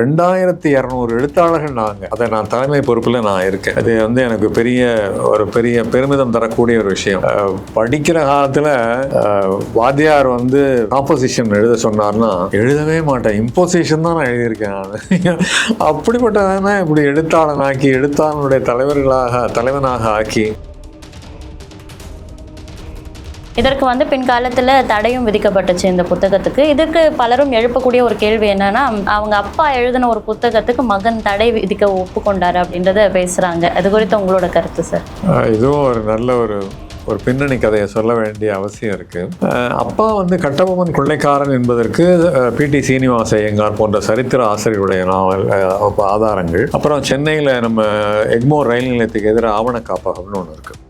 ரெண்டாயிரத்தி இரநூறு எழுத்தாளர்கள் நாங்கள் அதை நான் தலைமை பொறுப்பில் நான் இருக்கேன். அது வந்து எனக்கு பெரிய ஒரு பெரிய பெருமிதம் தரக்கூடிய ஒரு விஷயம். படிக்கிற காலத்தில் வாத்தியார் வந்து காம்போசிஷன் எழுத சொன்னார்னா எழுதவே மாட்டேன். இம்போசிஷன் தான் நான் எழுதியிருக்கேன் நான். அப்படிப்பட்டதான இப்படி எழுத்தாளனாக்கி எழுத்தாளனுடைய தலைவர்களாக தலைவனாக ஆக்கி இதற்கு வந்து பின்காலத்தில் தடையும் விதிக்கப்பட்டுச்சு இந்த புத்தகத்துக்கு. இதுக்கு பலரும் எழுப்பக்கூடிய ஒரு கேள்வி என்னன்னா அவங்க அப்பா எழுதின ஒரு புத்தகத்துக்கு மகன் தடை விதிக்க ஒப்புக்கொண்டார் அப்படின்றத பேசுகிறாங்க அது குறித்து உங்களோட கருத்து சார் இதுவும் ஒரு நல்ல ஒரு ஒரு பின்னணி கதையை சொல்ல வேண்டிய அவசியம் இருக்குது அப்பா வந்து கட்டபொம்மன் கொள்ளைக்காரன் என்பதற்கு பிடி சீனிவாச ஐயங்கார் போன்ற சரித்திர ஆசிரியருடைய நாவல் ஆதாரங்கள். அப்புறம் சென்னையில் நம்ம எக்மோர் ரயில் நிலையத்துக்கு எதிராக ஆவண காப்பகம்னு ஒன்று இருக்குது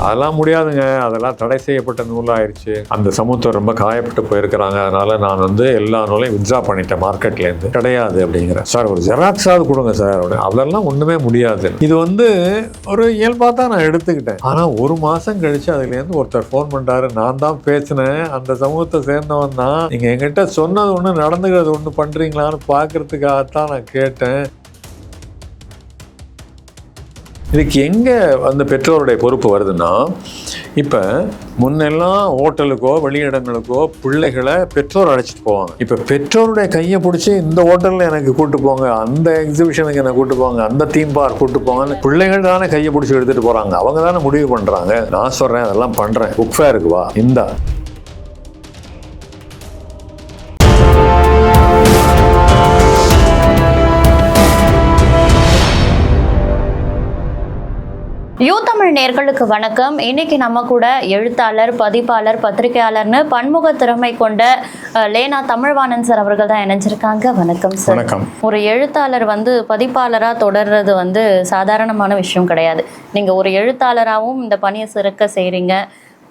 அதெல்லாம் முடியாதுங்க. அதெல்லாம் தடை செய்யப்பட்ட நூலாயிருச்சு. அந்த சமூகத்தை ரொம்ப காயப்பட்டு போயிருக்கிறாங்க. அதனால நான் வந்து எல்லா நூலையும் வித்ரா பண்ணிட்டேன் மார்க்கெட்லேருந்து கிடையாது அப்படிங்கிற. சார் ஒரு ஜெராக்ஸாவது கொடுங்க சார் அப்படின்னு. அதெல்லாம் ஒன்றுமே முடியாது. இது வந்து ஒரு இயல்பாக தான் நான் எடுத்துக்கிட்டேன். ஆனால் ஒரு மாதம் கழிச்சு அதுலேருந்து ஒருத்தர் ஃபோன் பண்ணுறாரு நான் தான் பேசினேன். அந்த சமூகத்தை சேர்ந்தவன் தான். நீங்கள் என்கிட்ட சொன்னது ஒன்று நடந்துக்கிறது ஒன்று பண்ணுறீங்களான்னு பார்க்கறதுக்காகத்தான் நான் கேட்டேன். இதுக்கு எங்கே அந்த பெற்றோருடைய பொறுப்பு வருதுன்னா இப்போ முன்னெல்லாம் ஹோட்டலுக்கோ வெளியிடங்களுக்கோ பிள்ளைகளை பெற்றோர் அழைச்சிட்டு போவாங்க. இப்போ பெற்றோருடைய கையை பிடிச்சி இந்த ஹோட்டலில் எனக்கு கூட்டு போங்க அந்த எக்ஸிபிஷனுக்கு என்னை கூட்டு போங்க அந்த தீம் பார்க் கூட்டு போங்கன்னு பிள்ளைகள் தானே கையை பிடிச்சி எடுத்துகிட்டு போகிறாங்க அவங்க தானே முடிவு பண்ணுறாங்க நான் சொல்கிறேன் அதெல்லாம் பண்ணுறேன் புக் ஃபேருக்கு வா இந்தா. யூ தமிழ் நேர்களுக்கு வணக்கம். இன்னைக்கு நம்ம கூட எழுத்தாளர் பதிப்பாளர் பத்திரிகையாளர்னு பன்முக திறமை கொண்ட லேனா தமிழ்வாணன் சார் அவர்கள் தான் இணைஞ்சிருக்காங்க. வணக்கம் சார். வணக்கம். ஒரு எழுத்தாளர் வந்து பதிப்பாளரா தொடர்றது வந்து சாதாரணமான விஷயம் கிடையாது. நீங்க ஒரு எழுத்தாளராகவும் இந்த பணியை சிறக்க செய்றீங்க.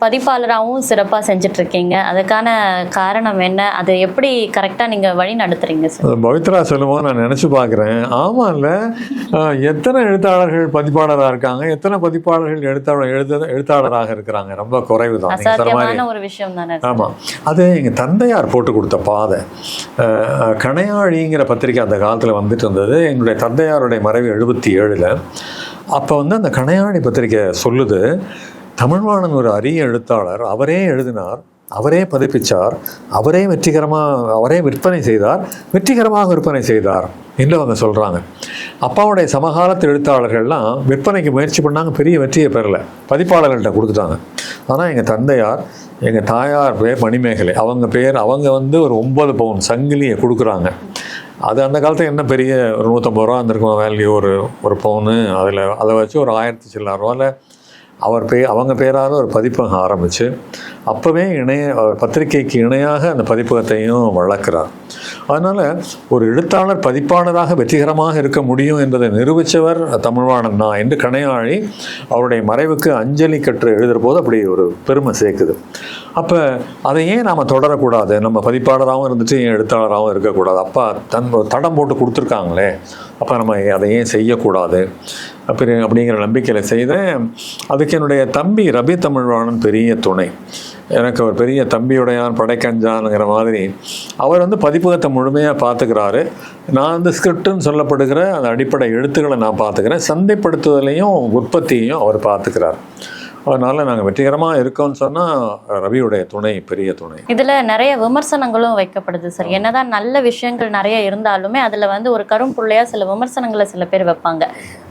பதிப்பாளராகவும் சிறப்பா செஞ்சுட்டு இருக்கீங்க அதுக்கான காரணம் என்ன? அதை எப்படி கரெக்டா நீங்க வழி நடத்துறீங்க சார் பவித்ரா சொல்லும்போது நான் நினச்சி பார்க்குறேன். ஆமாம்ல அஹ், எத்தனை எழுத்தாளர்கள் பதிப்பாளராக இருக்காங்க? எத்தனை பதிப்பாளர்கள் எழுத்தாளர் எழுத எழுத்தாளராக இருக்கிறாங்க? ரொம்ப குறைவு தான் நீங்கள் ஒரு விஷயம் தானே ஆமாம் அது எங்கள் தந்தையார் போட்டு கொடுத்த பாதை. கணையாழிங்கிற பத்திரிக்கை அந்த காலத்தில் வந்துட்டு இருந்தது. எங்களுடைய தந்தையாருடைய மறைவு எழுபத்தி ஏழில். அப்போ வந்து அந்த கணையாழி பத்திரிக்கை சொல்லுது தமிழ்வாணன் ஒரு அரிய எழுத்தாளர். அவரே எழுதினார் அவரே பதிப்பிச்சார் அவரே வெற்றிகரமாக அவரே விற்பனை செய்தார் வெற்றிகரமாக விற்பனை செய்தார் என்று அவங்க சொல்கிறாங்க அப்பாவுடைய சமகாலத்து எழுத்தாளர்கள்லாம் விற்பனைக்கு முயற்சி பண்ணாங்க பெரிய வெற்றியை பெறல. பதிப்பாளர்கள்ட்ட கொடுத்துட்டாங்க. ஆனால் எங்கள் தந்தையார் எங்கள் தாயார் பேர் மணிமேகலை. அவங்க பேர் அவங்க வந்து ஒரு ஒன்பது பவுன் சங்கிலியை கொடுக்குறாங்க. அது அந்த காலத்தில் என்ன பெரிய ஒரு நூற்றம்பது ரூபா இருந்திருக்கும் வேல்யூ? ஒரு ஒரு பவுனு அதில் அதை வச்சு ஒரு ஆயிரத்தி சில்லாயிரம் ரூபாவில் அவர் பே அவங்க பேரால் ஒரு பதிப்பகம் ஆரம்பித்து அப்போவே இணைய அவர் பத்திரிகைக்கு இணையாக அந்த பதிப்பகத்தையும் வளர்க்குறார். அதனால் ஒரு எழுத்தாளர் பதிப்பாளராக வெற்றிகரமாக இருக்க முடியும் என்பதை நிரூபித்தவர் தமிழ்வாணன் தான் என்று கணையாழி அவருடைய மறைவுக்கு அஞ்சலி கற்று எழுதுகிற போது அப்படி ஒரு பெருமை சேர்க்குது. அப்போ அதை ஏன் நாம் தொடரக்கூடாது? நம்ம பதிப்பாளராகவும் இருந்துட்டு ஏன் எழுத்தாளராகவும் இருக்கக்கூடாது? அப்பா தன் தடம் போட்டு கொடுத்துருக்காங்களே. அப்போ நம்ம அதை ஏன் செய்யக்கூடாது. அப்படி அப்படிங்கிற நம்பிக்கையில் செய்தேன். அதுக்கு என்னுடைய தம்பி ரபி தமிழ்வாணன் பெரிய துணை. எனக்கு ஒரு பெரிய தம்பியுடையான் படைக்கஞ்சான்ங்கிற மாதிரி அவர் வந்து பதிப்பகத்தை முழுமையாக பார்த்துக்கிறாரு. நான் வந்து ஸ்கிரிப்டுன்னு சொல்லப்படுகிற அந்த அடிப்படை எழுத்துக்களை நான் பார்த்துக்கிறேன். சந்தைப்படுத்துதலையும் உற்பத்தியையும் அவர் பார்த்துக்கிறார். அதனால் நாங்கள் வெற்றிகரமாக இருக்கோம்னு சொன்னால் ரவியுடைய துணை பெரிய துணை. இதுல நிறைய விமர்சனங்களும் வைக்கப்படுது சார் என்னதான் நல்ல விஷயங்கள் நிறைய இருந்தாலுமே அதுல வந்து ஒரு கரும்புள்ளையா சில விமர்சனங்களை சில பேர் வைப்பாங்க.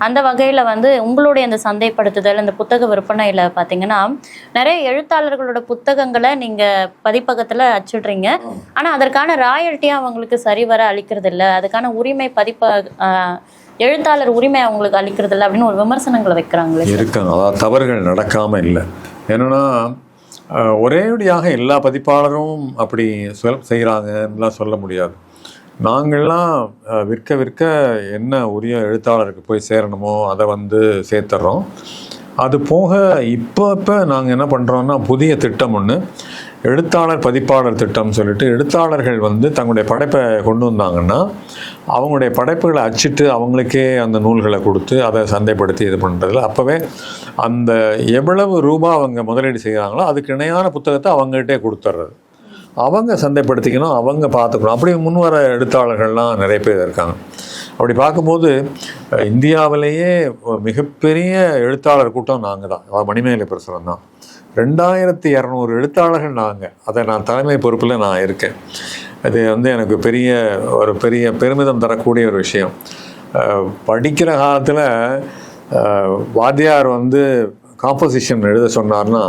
அந்த வகையில வந்து உங்களுடைய அந்த சந்தைப்படுத்துதல் அந்த புத்தக விற்பனையில பாத்தீங்கன்னா நிறைய எழுத்தாளர்களோட புத்தகங்களை நீங்க பதிப்பகத்துல அச்சிடுறீங்க. ஆனா அதற்கான ராயல்ட்டியும் அவங்களுக்கு சரிவர அளிக்கிறது இல்ல அதுக்கான உரிமை பதிப்ப எழுத்தாளர் உரிமை அவங்களுக்கு அளிக்கிறது இல்லை அப்படின்னு ஒரு விமர்சனங்களை வைக்கிறாங்களே இருக்காங்க. அதாவது தவறுகள் நடக்காமல் இல்லை. என்னென்னா ஒரேடியாக எல்லா பதிப்பாளரும் அப்படி சொல் செய்கிறாங்கலாம் சொல்ல முடியாது. நாங்கள்லாம் விற்க விற்க என்ன உரிய எழுத்தாளருக்கு போய் சேரணுமோ அதை வந்து சேர்த்துறோம் அது போக இப்போ இப்போ நாங்கள் என்ன பண்ணுறோன்னா புதிய திட்டம் ஒன்று எழுத்தாளர் பதிப்பாளர் திட்டம் சொல்லிட்டு எழுத்தாளர்கள் வந்து தங்களுடைய படைப்பை கொண்டு வந்தாங்கன்னா அவங்களுடைய படைப்புகளை அச்சிட்டு அவங்களுக்கே அந்த நூல்களை கொடுத்து அதை சந்தைப்படுத்தி இது பண்ணுறதுல அப்போவே அந்த எவ்வளவு ரூபா அவங்க முதலீடு செய்கிறாங்களோ அதுக்கு இணையான புத்தகத்தை அவங்ககிட்டே கொடுத்துட்றது அவங்க சந்தைப்படுத்திக்கணும் அவங்க பார்த்துக்கணும். அப்படி முன்வர எழுத்தாளர்கள்லாம் நிறைய பேர் இருக்காங்க. அப்படி பார்க்கும்போது இந்தியாவிலேயே மிகப்பெரிய எழுத்தாளர் கூட்டம் நாங்கள் தான் மணிமேலை மணிமேகலை பிரசுரம் தான் ரெண்டாயிரத்தி இரநூறு எழுத்தாளர்கள் நாங்கள் அதை நான் தலைமை பொறுப்பில் நான் இருக்கேன். அது வந்து எனக்கு பெரிய ஒரு பெரிய பெருமிதம் தரக்கூடிய ஒரு விஷயம். படிக்கிற காலத்தில் வாத்தியார் வந்து காம்போசிஷன் எழுத சொன்னார்னா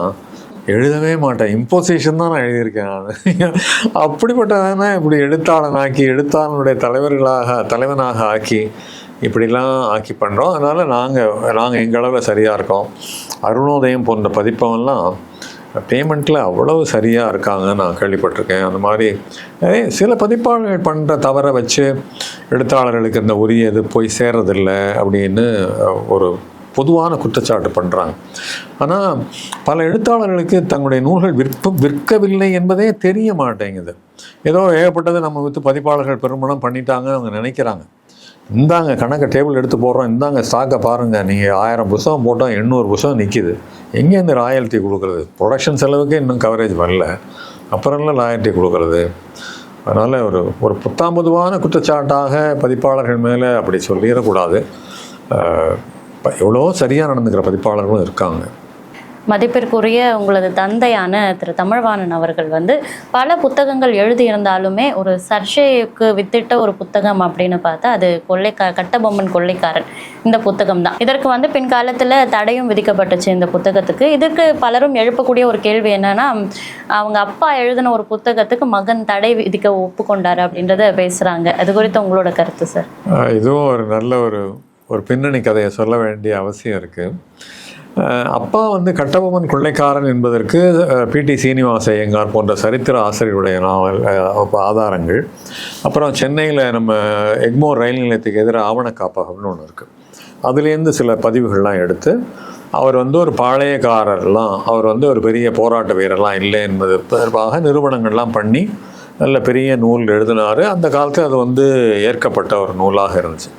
எழுதவே மாட்டேன். இம்போசிஷன் தான் நான் எழுதியிருக்கேன் நான். அப்படிப்பட்டதான இப்படி எழுத்தாளனாக்கி எழுத்தாளனுடைய தலைவர்களாக தலைவனாக ஆக்கி இப்படிலாம் ஆக்கி பண்ணுறோம் அதனால் நாங்கள் நாங்கள் எங்களவில் சரியாக இருக்கோம். அருணோதயம் போன்ற பதிப்பவெல்லாம் பேமெண்ட்டில் அவ்வளவு சரியாக இருக்காங்கன்னு நான் கேள்விப்பட்டிருக்கேன். அந்த மாதிரி சில பதிப்பாளர்கள் பண்ணுற தவறை வச்சு எழுத்தாளர்களுக்கு இந்த உரிய இது போய் சேர்றதில்லை அப்படின்னு ஒரு பொதுவான குற்றச்சாட்டு பண்ணுறாங்க ஆனால் பல எழுத்தாளர்களுக்கு தங்களுடைய நூல்கள் விற்ப விற்கவில்லை என்பதே தெரிய மாட்டேங்குது. ஏதோ ஏகப்பட்டது நம்ம விற்று பதிப்பாளர்கள் பெருமளம் பண்ணிட்டாங்க அவங்க நினைக்கிறாங்க. இந்தாங்க கணக்கை டேபிள் எடுத்து போடுறோம் இந்தாங்க ஸ்டாக்கை பாருங்கள் நீங்கள் ஆயிரம் புஸ்தகம் போட்டால் எண்ணூறு புஸ்தகம் நிற்கிது எங்கே இந்த ராயல்ட்டி கொடுக்குறது? ப்ரொடக்ஷன் செலவுக்கு இன்னும் கவரேஜ் வரல. அப்புறம்லாம் ராயல்ட்டி கொடுக்குறது? அதனால் ஒரு ஒரு புத்தாம்பதுவான குற்றச்சாட்டாக பதிப்பாளர்கள் மேலே அப்படி சொல்லிடக்கூடாது. எவ்வளோ சரியாக நடந்துக்கிற பதிப்பாளர்களும் இருக்காங்க. மதிப்பிற்குரிய உங்களது தந்தையான திரு. தமிழ்வாணன் அவர்கள் வந்து பல புத்தகங்கள் எழுதியிருந்தாலுமே ஒரு சர்ச்சைக்கு வித்திட்ட ஒரு புத்தகம் அப்படின்னு பார்த்தா அது கொள்ளைக்கா கட்டபொம்மன் கொள்ளைக்காரன். இந்த புத்தகம் தான். இதற்கு வந்து பின்காலத்தில் தடையும் விதிக்கப்பட்டுச்சு இந்த புத்தகத்துக்கு. இதற்கு பலரும் எழுப்பக்கூடிய ஒரு கேள்வி என்னன்னா அவங்க அப்பா எழுதின ஒரு புத்தகத்துக்கு மகன் தடை விதிக்க ஒப்புக்கொண்டார் அப்படின்றத பேசுறாங்க. அது குறித்து உங்களோட கருத்து சார்? இதுவும் ஒரு நல்ல ஒரு ஒரு பின்னணி கதையை சொல்ல வேண்டிய அவசியம் இருக்குது அப்பா வந்து கட்டபொம்மன் கொள்ளைக்காரன் என்பதற்கு பிடி சீனிவாச ஐயங்கார் போன்ற சரித்திர ஆசிரியருடைய நாவல் ஆதாரங்கள். அப்புறம் சென்னையில் நம்ம எக்மோர் ரயில் நிலையத்துக்கு எதிராக ஆவண காப்பகம்னு ஒன்று இருக்குது அதுலேருந்து சில பதிவுகள்லாம் எடுத்து அவர் வந்து ஒரு பாளையக்காரர்லாம் அவர் வந்து ஒரு பெரிய போராட்ட வீரர்லாம் இல்லை என்பது தொடர்பாக நிறுவனங்கள்லாம் பண்ணி நல்ல பெரிய நூல் எழுதினார். அந்த காலத்தில் அது வந்து ஏற்கப்பட்ட ஒரு நூலாக இருந்துச்சு.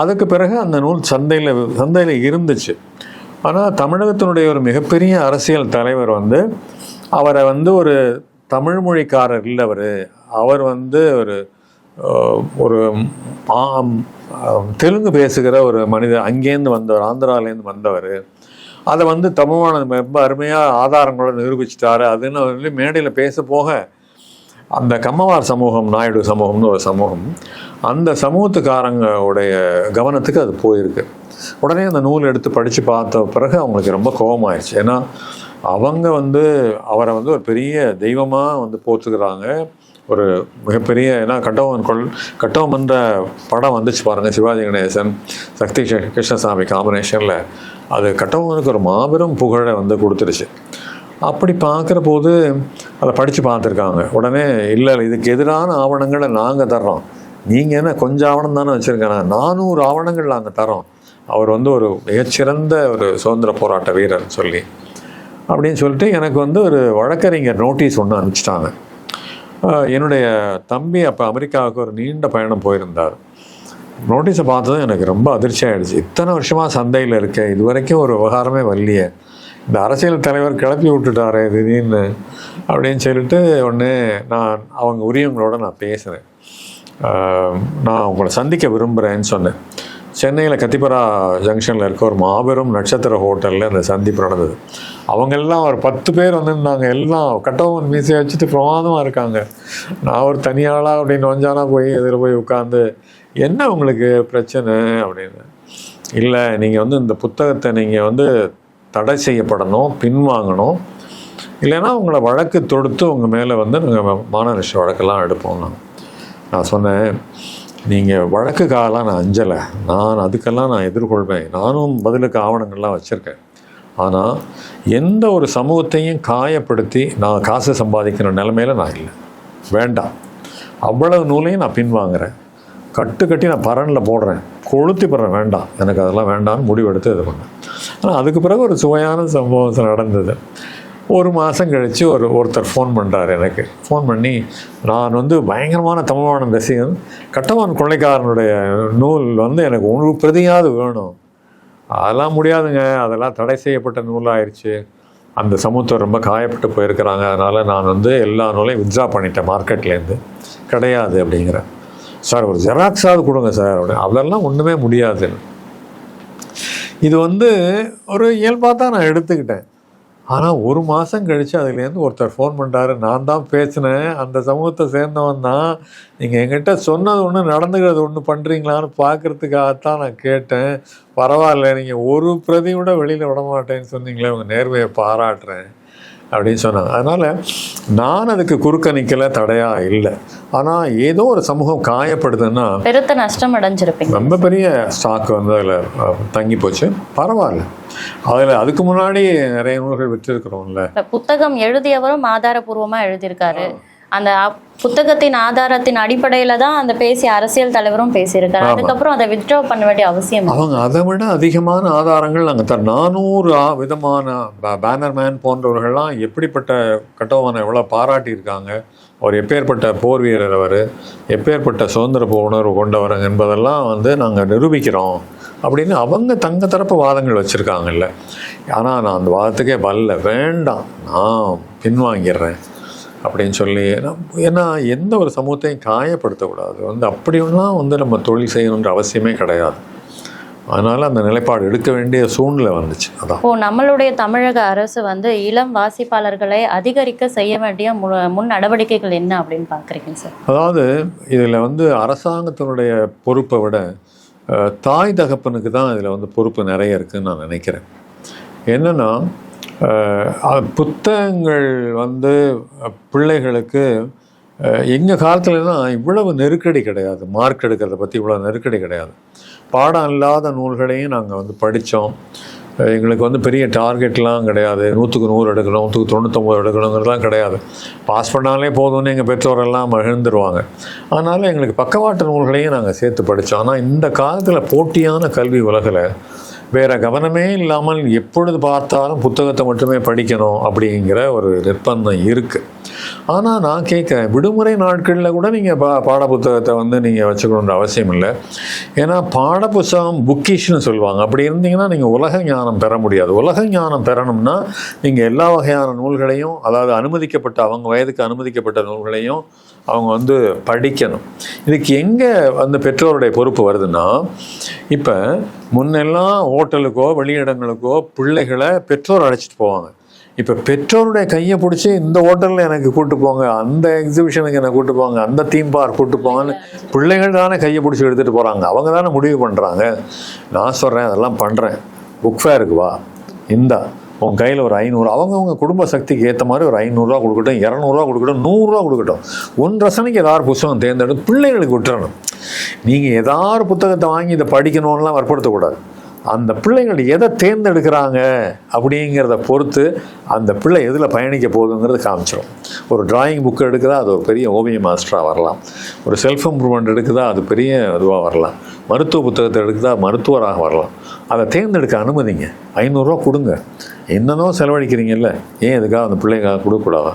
அதுக்கு பிறகு அந்த நூல் சந்தையில் சந்தையில் இருந்துச்சு. ஆனால் தமிழகத்தினுடைய ஒரு மிகப்பெரிய அரசியல் தலைவர் வந்து அவரை வந்து ஒரு தமிழ் மொழிக்காரர் இல்லை அவர் அவர் வந்து ஒரு ஒரு தெலுங்கு பேசுகிற ஒரு மனிதர் அங்கேருந்து வந்தவர் ஆந்திராலேருந்து வந்தவர். அதை வந்து தமிழ்வான ரொம்ப அருமையாக ஆதாரங்களோட நிரூபிச்சிட்டாரு. அதுன்னு அவர் வந்து மேடையில் பேச போக அந்த கம்மவார் சமூகம் நாயுடு சமூகம்னு ஒரு சமூகம் அந்த சமூகத்துக்காரங்களுடைய கவனத்துக்கு அது போயிருக்கு. உடனே அந்த நூல் எடுத்து படித்து பார்த்த பிறகு அவங்களுக்கு ரொம்ப கோபமாயிடுச்சு ஏன்னா அவங்க வந்து அவரை வந்து ஒரு பெரிய தெய்வமாக வந்து போத்துக்கிறாங்க ஒரு மிகப்பெரிய ஏன்னா கட்டவன் கொள் கட்டவமன்ற படம் வந்துச்சு பாருங்கள் சிவாஜி கணேசன் சக்தி கிருஷ்ணசாமி காம்பினேஷனில் அது கட்டவனுக்கு ஒரு மாபெரும் புகழை வந்து கொடுத்துருச்சு. அப்படி பார்க்குற போது அதை படித்து பார்த்துருக்காங்க. உடனே இல்லை இதுக்கு எதிரான ஆவணங்களை நாங்கள் தர்றோம். நீங்கள் என்ன கொஞ்சம் ஆவணம் தானே வச்சுருக்கேன் நானூறு ஆவணங்கள் நாங்கள் தரோம் அவர் வந்து ஒரு மிகச்சிறந்த ஒரு சுதந்திர போராட்ட வீரர் சொல்லி. அப்படின்னு சொல்லிட்டு எனக்கு வந்து ஒரு வழக்கறிஞர் நோட்டீஸ் ஒன்று அனுப்பிச்சிட்டாங்க. என்னுடைய தம்பி அப்போ அமெரிக்காவுக்கு ஒரு நீண்ட பயணம் போயிருந்தார். நோட்டீஸை பார்த்ததும் எனக்கு ரொம்ப அதிர்ச்சி ஆகிடுச்சு இத்தனை வருஷமாக சந்தையில் இருக்கேன். இது வரைக்கும் ஒரு விவகாரமே வரலையே. இந்த அரசியல் தலைவர் கிளப்பி விட்டுட்டாரே திடீர்னு அப்படின்னு சொல்லிட்டு ஒன்று நான் அவங்க உரியவங்களோட நான் பேசுகிறேன் நான் உங்களை சந்திக்க விரும்புகிறேன்னு சொன்னேன். சென்னையில் கத்திப்பரா ஜங்ஷனில் இருக்க ஒரு மாபெரும் நட்சத்திர ஹோட்டலில் அந்த சந்திப்பு நடந்தது. அவங்க எல்லாம் ஒரு பத்து பேர் வந்திருந்தாங்க. எல்லாம் கட்டவன் மீசையை வச்சுட்டு பிரமாதமாக இருக்காங்க. நான் ஒரு தனியாளாக அப்படின்னு வந்தானா போய் எதில் போய் உட்காந்து என்ன உங்களுக்கு பிரச்சனை? அப்படின்னு. இல்லை நீங்கள் வந்து இந்த புத்தகத்தை நீங்கள் வந்து தடை செய்யப்படணும் பின்வாங்கணும். இல்லைன்னா உங்களை வழக்கு தொடுத்து உங்கள் மேலே வந்து நாங்கள் மானரிஷ வழக்கெல்லாம் எடுப்போம் நான் நான் சொன்னேன் நீங்கள் வழக்குக்காகலாம் நான் அஞ்சலை. நான் அதுக்கெல்லாம் நான் எதிர்கொள்வேன். நானும் பதிலுக்கு ஆவணங்கள்லாம் வச்சுருக்கேன். ஆனால் எந்த ஒரு சமூகத்தையும் காயப்படுத்தி நான் காசு சம்பாதிக்கிற நிலமையில நான் இல்லை. வேண்டாம். அவ்வளவு நூலையும் நான் பின்வாங்குறேன். கட்டு கட்டி நான் பரனில் போடுறேன். கொளுத்தி போடுறேன் வேண்டாம். எனக்கு அதெல்லாம் வேண்டாம்னு முடிவெடுத்து இது பண்ணேன். ஆனால் அதுக்கு பிறகு ஒரு சுவையான சம்பவம் நடந்தது. ஒரு மாதம் கழித்து ஒரு ஒருத்தர் ஃபோன் பண்ணுறார் எனக்கு. ஃபோன் பண்ணி நான் வந்து பயங்கரமான தமிழ்வாணன் ரசிகன் கட்டவான் கொள்ளைக்காரனுடைய நூல் வந்து எனக்கு ஒரு பிரதியாவது வேணும். அதெல்லாம் முடியாதுங்க. அதெல்லாம் தடை செய்யப்பட்ட நூலாயிருச்சு. அந்த சமூகத்தை ரொம்ப காயப்பட்டு போயிருக்கிறாங்க. அதனால் நான் வந்து எல்லா நூலையும் வித்ரா பண்ணிட்டேன் மார்க்கெட்லேருந்து கிடையாது அப்படிங்கிறேன் சார் ஒரு ஜெராக்ஸாவது கொடுங்க சார் அப்படின்னு. அதெல்லாம் ஒன்றுமே முடியாது. இது வந்து ஒரு இயல்பாக தான் நான் எடுத்துக்கிட்டேன். ஆனால் ஒரு மாதம் கழித்து அதுலேருந்து ஒருத்தர் ஃபோன் பண்ணுறாரு நான் தான் பேசினேன். அந்த சமூகத்தை சேர்ந்தவன் தான். நீங்கள் எங்கிட்ட சொன்னது ஒன்று நடந்துக்கிறது ஒன்று பண்ணுறீங்களான்னு பார்க்குறதுக்காகத்தான் நான் கேட்டேன். பரவாயில்ல நீங்கள் ஒரு பிரதி கூட வெளியில் விட மாட்டேன்னு சொன்னீங்களே உங்கள் நேர்மையை பாராட்டுறேன். அப்படின்னு சொன்னாங்க. அதனால் நான் அதுக்கு குறுக்க நிற்கல தடையாக இல்லை. ஆனால் ஏதோ ஒரு சமூகம் காயப்படுதுன்னா பெருத்த நஷ்டம் அடைஞ்சிருப்பீங்க. ரொம்ப பெரிய ஸ்டாக் வந்து அதில் தங்கி போச்சு. பரவாயில்ல. அதில் அதுக்கு முன்னாடி நிறைய நூல்கள் விற்றுருக்குறோம்ல. புத்தகம் எழுதியவரும் ஆதாரபூர்வமா எழுதியிருக்காரு. அந்த புத்தகத்தின் ஆதாரத்தின் அடிப்படையில தான் அந்த பேசிய அரசியல் தலைவரும் பேசியிருக்காரு. அதுக்கப்புறம் அதை வித்ட்ரா பண்ண வேண்டிய அவசியம். அவங்க அதை விட அதிகமான ஆதாரங்கள் நாங்கள் தர நானூறு ஆ- விதமான பேனர்மேன் போன்றவர்கள்லாம் எப்படிப்பட்ட கட்டோவனை எவ்வளோ பாராட்டியிருக்காங்க. அவர் எப்பேற்பட்ட போர் வீரர் அவர் எப்பேற்பட்ட சுதந்திர உணர்வு கொண்டவர் என்பதெல்லாம் வந்து நாங்கள் நிரூபிக்கிறோம் அப்படின்னு அவங்க தங்க தரப்பு வாதங்கள் வச்சுருக்காங்கல்ல. ஆனால் நான் அந்த வாதத்துக்கே வரல. வேண்டாம். நான் பின்வாங்கிடுறேன். அப்படின்னு சொல்லி ஏன்னா எந்த ஒரு சமூகத்தையும் காயப்படுத்தக்கூடாது. வந்து அப்படியெல்லாம் வந்து நம்ம தொழில் செய்யணுன்ற அவசியமே கிடையாது. அதனால் அந்த நிலைப்பாடு எடுக்க வேண்டிய சூழ்நிலை வந்துச்சு. அதான். இப்போ நம்மளுடைய தமிழக அரசு வந்து இளம் வாசிப்பாளர்களை அதிகரிக்க செய்ய வேண்டிய முன் நடவடிக்கைகள் என்ன அப்படின்னு பாக்குறீங்க சார்? அதாவது இதில் வந்து அரசாங்கத்தினுடைய பொறுப்பை விட தாய் தகப்பனுக்கு தான் இதில் வந்து பொறுப்பு நிறைய இருக்குன்னு நான் நினைக்கிறேன். என்னென்னா புத்தகங்கள் வந்து பிள்ளைகளுக்கு எங்கள் காலத்துலலாம் இவ்வளவு நெருக்கடி கிடையாது. மார்க் எடுக்கிறத பற்றி இவ்வளோ நெருக்கடி கிடையாது. பாடம் இல்லாத நூல்களையும் நாங்கள் வந்து படித்தோம் எங்களுக்கு வந்து பெரிய டார்கெட்லாம் கிடையாது. நூற்றுக்கு நூறு எடுக்கணும் நூற்றுக்கு தொண்ணூற்றொம்பது எடுக்கணுங்கிறதுலாம் கிடையாது. பாஸ் பண்ணாலே போதும்னு எங்கள் பெற்றோரெல்லாம் மகிழ்ந்துருவாங்க. அதனால் எங்களுக்கு பக்கவாட்டு நூல்களையும் நாங்கள் சேர்த்து படித்தோம் ஆனால் இந்த காலத்தில் போட்டியான கல்வி உலகில் வேற கவனமே இல்லாமல் எப்பொழுது பார்த்தாலும் புத்தகத்தை மட்டுமே படிக்கணும் அப்படிங்கிற ஒரு நிர்பந்தம் இருக்குது ஆனால் நான் கேட்குறேன் விடுமுறை நாட்களில் கூட நீங்கள் பா பாட புத்தகத்தை வந்து நீங்கள் வச்சுக்கணுன்ற அவசியம் இல்லை. ஏன்னா பாட புத்தகம் புக்கிஷ்னு சொல்லுவாங்க. அப்படி இருந்தீங்கன்னா நீங்கள் உலக ஞானம் பெற முடியாது. உலக ஞானம் பெறணும்னா நீங்கள் எல்லா வகையான நூல்களையும் அதாவது அனுமதிக்கப்பட்ட அவங்க வயதுக்கு அனுமதிக்கப்பட்ட நூல்களையும் அவங்க வந்து படிக்கணும். இதுக்கு எங்கே அந்த பெற்றோருடைய பொறுப்பு வருதுன்னா இப்போ முன்னெல்லாம் ஹோட்டலுக்கோ வெளியிடங்களுக்கோ பிள்ளைகளை பெற்றோர் அழைச்சிட்டு போவாங்க. இப்போ பெற்றோருடைய கையை பிடிச்சி இந்த ஹோட்டலில் எனக்கு கூட்டு போங்க அந்த எக்ஸிபிஷனுக்கு என்னை கூட்டு போங்க அந்த தீம் பார்க் கூட்டு போங்கன்னு பிள்ளைகள் தானே கையை பிடிச்சி எடுத்துகிட்டு போகிறாங்க அவங்க தானே முடிவு பண்ணுறாங்க நான் சொல்கிறேன் அதெல்லாம் பண்ணுறேன் புக் ஃபேருக்கு வா. இந்தா. உன் கையில் ஒரு ஐநூறு அவங்கவுங்க குடும்ப சக்திக்கு ஏற்ற மாதிரி ஒரு ஐநூறுரூவா கொடுக்கட்டும் இரநூறுவா கொடுக்கட்டும் நூறுரூவா கொடுக்கட்டும். ஒன் ரசனைக்கு ஏதாவது புத்தகம் தேர்ந்தெடுத்து பிள்ளைகளுக்கு விட்டுறணும். நீங்கள் ஏதாவது புத்தகத்தை வாங்கி இதை படிக்கணும்லாம் வற்படுத்தக்கூடாது அந்த பிள்ளைகள் எதை தேர்ந்தெடுக்கிறாங்க அப்படிங்கிறத பொறுத்து அந்த பிள்ளை எதில் பயணிக்க போகுதுங்கிறது காமிச்சிடும் ஒரு டிராயிங் புக்கு எடுக்குதா அது ஒரு பெரிய ஓவிய மாஸ்டராக வரலாம். ஒரு செல்ஃப் இம்ப்ரூவ்மெண்ட் எடுக்குதா அது பெரிய இதுவாக வரலாம். மருத்துவ புத்தகத்தை எடுக்குதா மருத்துவராக வரலாம். அதை தேர்ந்தெடுக்க அனுமதிங்க. ஐநூறுரூவா கொடுங்க. என்னென்னோ செலவழிக்கிறீங்கல்ல. ஏன் இதுக்காக அந்த பிள்ளைங்க கொடுக்கக்கூடாதா?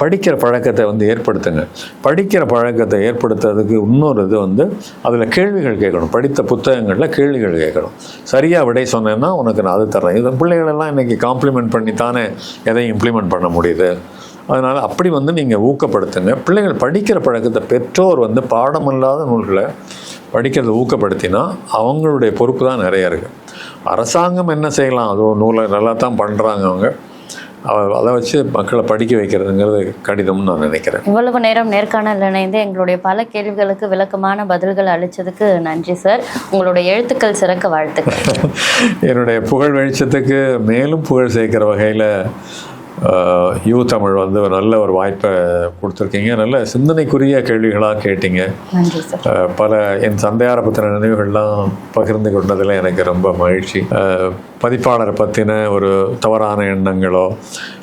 படிக்கிற பழக்கத்தை வந்து ஏற்படுத்துங்க. படிக்கிற பழக்கத்தை ஏற்படுத்துறதுக்கு இன்னொரு இது வந்து அதில் கேள்விகள் கேட்கணும். படித்த புத்தகங்களில் கேள்விகள் கேட்கணும். சரியாக விடை சொன்னேன்னா உனக்கு நான் அது தர்றேன். இது பிள்ளைகளெல்லாம் இன்றைக்கி காம்ப்ளிமெண்ட் பண்ணி தானே எதையும் இம்ப்ளிமெண்ட் பண்ண முடியுது? அதனால் அப்படி வந்து நீங்கள் ஊக்கப்படுத்துங்க. பிள்ளைகள் படிக்கிற பழக்கத்தை பெற்றோர் வந்து பாடமில்லாத நூல்களை படிக்கிறத ஊக்கப்படுத்தினா அவங்களுடைய பொறுப்பு தான் நிறைய இருக்குது அரசாங்கம் என்ன செய்யலாம்? அது நூலை நல்லா தான் பண்ணுறாங்க அவங்க. அவ- அதை வச்சு மக்களை படிக்க வைக்கிறதுங்கிறது கடிதம்னு நான் நினைக்கிறேன். இவ்வளவு நேரம் நேர்காணல் இணைந்து எங்களுடைய பல கேள்விகளுக்கு விளக்கமான பதில்கள் அளிச்சதுக்கு நன்றி சார். உங்களுடைய எழுத்துக்கள் சிறக்க வாழ்த்துக்கள். என்னுடைய புகழ் வெளிச்சத்துக்கு மேலும் புகழ் சேர்க்கிற வகையில் யூ தமிழ் வந்து ஒரு நல்ல ஒரு வாய்ப்பை கொடுத்துருக்கீங்க. நல்ல சிந்தனைக்குரிய கேள்விகளாக கேட்டீங்க. பல என் சந்தையாரை பற்றின நினைவுகள்லாம் பகிர்ந்து கொண்டதில் எனக்கு ரொம்ப மகிழ்ச்சி. பதிப்பாளரை பற்றின ஒரு தவறான எண்ணங்களோ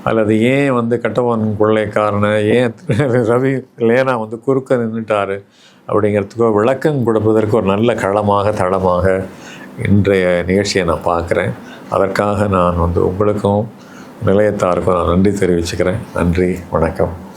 அல்லது ஏன் வந்து கட்டவன் கொள்ளைக்காரனை ஏன் ரவி லேனா வந்து குறுக்க நின்றுட்டாரு அப்படிங்கிறதுக்கோ விளக்கம் கொடுப்பதற்கு ஒரு நல்ல களமாக தளமாக இன்றைய நிகழ்ச்சியை நான் பார்க்குறேன். அதற்காக நான் வந்து உங்களுக்கும் நிலையத்தாருக்கும் நான் நன்றி தெரிவிச்சுக்கிறேன். நன்றி வணக்கம்.